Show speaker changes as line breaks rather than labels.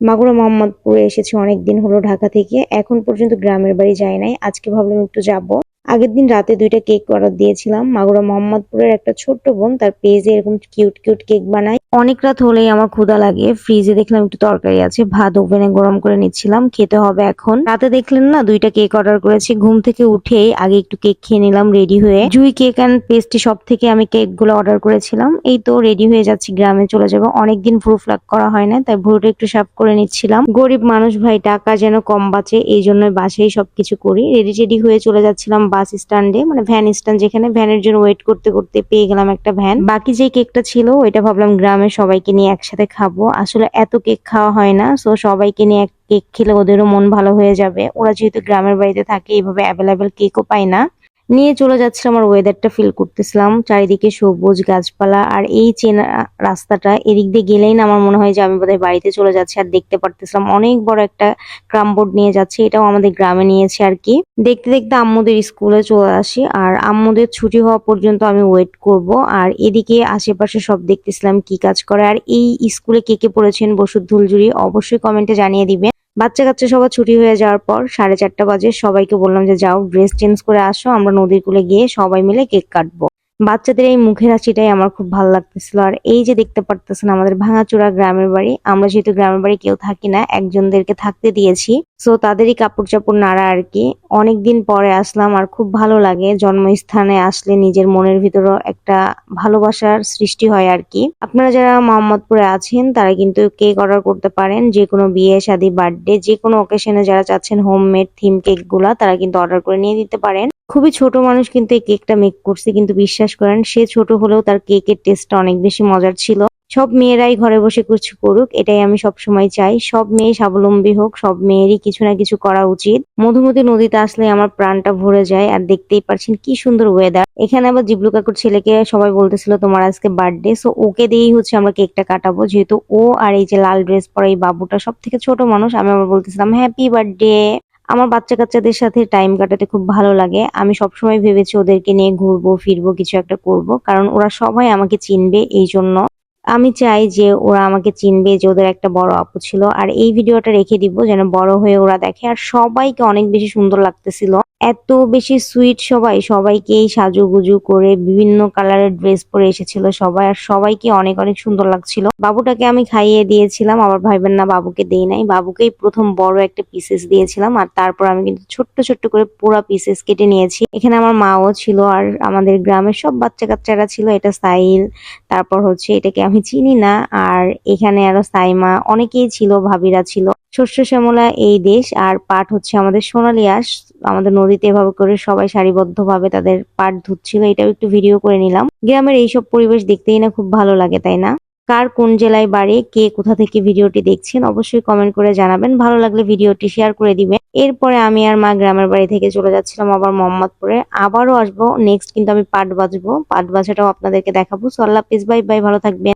মাগুরা মোহাম্মদপুরে এসেছি অনেক দিন হলো ঢাকা থেকে। এখন পর্যন্ত গ্রামের বাড়ি যাই নাই। আজকে ভাবলাম একটু যাব। আগের দিন রাতে দুইটা কেক অর্ডার দিয়েছিলাম। মাগুরা মোহাম্মদপুরের একটা ছোট্ট বোন, তার পেজে এরকম কিউট কিউট কেক বানায়। অনেক রাত হলেই আমার ক্ষুধা লাগে। ফ্রিজে দেখলাম একটু তরকারি আছে, ভাত ওভেনে গরম করে নিচ্ছিলাম, খেতে হবে এখন। রাতে দেখলেন না, দুইটা কেক অর্ডার করেছি। ঘুম থেকে উঠে আগে একটু কেক খেয়ে নিলাম, রেডি হয়ে। জুই কেক অ্যান্ড পেস্ট্রি সব থেকে আমি কেকগুলো অর্ডার করেছিলাম। এই তো রেডি হয়ে যাচ্ছি, গ্রামে চলে যাব। অনেকদিন ভ্রু ফ্লাক করা হয় না, তাই ভ্রুটা একটু সাফ করে নিচ্ছিলাম। গরিব মানুষ ভাই, টাকা যেন কম বাঁচে, এই জন্য বাসেই সবকিছু করি। রেডি টেডি হয়ে চলে যাচ্ছিলাম বাস স্ট্যান্ডে মানে ভ্যান স্ট্যান্ড যেখানে ভ্যানের জন্য ওয়েট করতে করতে পেয়ে গেলাম একটা ভ্যান বাকি যে কেকটা ছিল, ওইটা ভাবলাম গ্রামে সবাইকে নিয়ে একসাথে খাব। আসলে এত কেক খাওয়া হয় না সো সবাইকে নিয়ে এক কেক খেলে ওদেরও মন ভালো হয়ে যাবে। ওরা যেহেতু গ্রামের বাড়িতে থাকে, এইভাবে অ্যাভেলেবেল কেকও পায় না। নিয়ে চলে যাচ্ছিলাম আর ওয়েদারটা ফিল করতেছিলাম। চারিদিকে সবুজ গাছপালা আর এই চেনা রাস্তাটা এদিক দিয়ে গেলেই না আমার মনে হয় যে আমি বোধহয় বাড়িতে চলে যাচ্ছি আর দেখতে পারতেছিলাম অনেক বড় একটা ক্রাম বোর্ড নিয়ে যাচ্ছে, এটাও আমাদের গ্রামে নিয়েছে আর কি। দেখতে দেখতে আম্মুদের স্কুলে চলে আসি আর আম্মুদের ছুটি হওয়া পর্যন্ত আমি ওয়েট করব আর এদিকে আশেপাশে সব দেখতেছিলাম কি কাজ করে আর এই স্কুলে কে কে পড়েছেন বসুর ধুলঝুরি অবশ্যই কমেন্টে জানিয়ে দিবেন। বাচ্চা কাচ্চা সবার ছুটি হয়ে যাওয়ার পর সাড়ে চারটা বাজে সবাইকে বললাম যে, যাও ড্রেস চেঞ্জ করে আসো, আমরা নদীর কূলে গিয়ে সবাই মিলে কেক কাটবো। বাচ্চাদের এই মুখের হাসিটাই আমার খুব ভালো লাগতেছিল। আর এই যে দেখতে পারতেছেন আমাদের ভাঙাচোরা গ্রামের বাড়ি, আমরা যেহেতু গ্রামের বাড়ি কেউ থাকি না, একজনদেরকে থাকতে দিয়েছি। সো তাদেরই কাপড় চাপড় নাড়া আর কি। অনেকদিন পরে আসলাম আর খুব ভালো লাগে। জন্মস্থানে আসলে নিজের মনের ভিতরও একটা ভালোবাসার সৃষ্টি হয় আর কি। আপনারা যারা মোহাম্মদপুরে আছেন, তারা কিন্তু কেক অর্ডার করতে পারেন। যে কোনো বিয়ে, শাদী, বার্থডে, যে কোনো অকেশনে যারা চাচ্ছেন হোমমেড থিম কেকগুলা, তারা কিন্তু অর্ডার করে নিয়ে দিতে পারেন। খুবই ছোট মানুষ কিন্তু এই কেকটা মেক করছে, কিন্তু বিশ্বাস করেন, সে ছোট হলেও তার কেকের টেস্টটা অনেক বেশি মজার ছিল। সব মেয়েরাই ঘরে বসে কিছু করুক, এটাই আমি সব সময় চাই। সব মেয়ে স্বাবলম্বী হোক, সব মেয়েরই কিছু না কিছু করা উচিত। মধুমতি নদীতে আসলে আমার প্রাণটা ভরে যায়, আর দেখতেই পারছেন কি সুন্দর ওয়েদার এখানে আবার জিবলু কাকুর ছেলেকে সবাই বলতেছিল, তোমার আজকে বার্থডে সো ওকে দিয়েই হচ্ছে আমরা কেকটা কাটাবো। যেহেতু ও আর এই যে লাল ড্রেস পরা এই বাবুটা সব থেকে ছোট মানুষ, আমি আবার বলতেছিলাম হ্যাপি বার্থডে আমার বাচ্চা কাচ্চাদের সাথে টাইম কাটাতে খুব ভালো লাগে। আমি সবসময় ভেবেছি ওদেরকে নিয়ে ঘুরবো, ফিরবো, কিছু একটা করব, কারণ ওরা সবাই আমাকে চিনবে এই জন্য আমি চাই যে ওরা আমাকে চিনবে যে ওদের একটা বড় আপু ছিল। আর এই ভিডিওটা রেখে দিব যেন বড় হয়ে ওরা দেখে। আর সবাইকে অনেক বেশি সুন্দর লাগতেছিল। এত বেশি সুইট সবাই, সবাইকেই সাজুগুজু করে বিভিন্ন কালারের ড্রেস পরে এসেছিল সবাই, আর সবাইকে অনেক অনেক সুন্দর লাগছিল। বাবুটাকে আমি খাইয়ে দিয়েছিলাম আবার ভাইবেন না বাবুকে দেই নাই। বাবুকেই প্রথম বড় একটা পিসেস দিয়েছিলাম, আর তারপর আমি কিন্তু ছোট্ট ছোট্ট করে পুরা পিসেস কেটে নিয়েছি। এখানে আমার মাও ছিল, আর আমাদের গ্রামের সব বাচ্চা কাচ্চারা ছিল, এটা সাইল তারপর হচ্ছে এটাকে আমি চিনি না, আর এখানে আরও সাইমা, অনেকেই ছিল, ভাবিরা ছিল। শস্য শ্যামলা এই দেশ, আর পাট হচ্ছে আমাদের সোনালি আঁশ। আমাদের নদীতে এভাবে করে সবাই সারিবদ্ধভাবে তাদের পাট ধুচ্ছিল, এটাও একটু ভিডিও করে নিলাম। গ্রামের এইসব পরিবেশ দেখতেই না খুব ভালো লাগে, তাই না? কার কোন জেলায় বাড়ি, কে কোথা থেকে ভিডিওটি দেখছেন, অবশ্যই কমেন্ট করে জানাবেন। ভালো লাগলে ভিডিওটি শেয়ার করে দিবেন। এরপরে আমি আর মা গ্রামের বাড়ি থেকে চলে যাচ্ছিলাম আবার মোহাম্মদপুরে। আবারও আসব নেক্সট কিন্তু আমি পাট বাজবো পাট বাজাটাও আপনাদেরকে দেখাবো। সো আল্লাহ হাফিজ বাই বাই ভালো থাকবেন।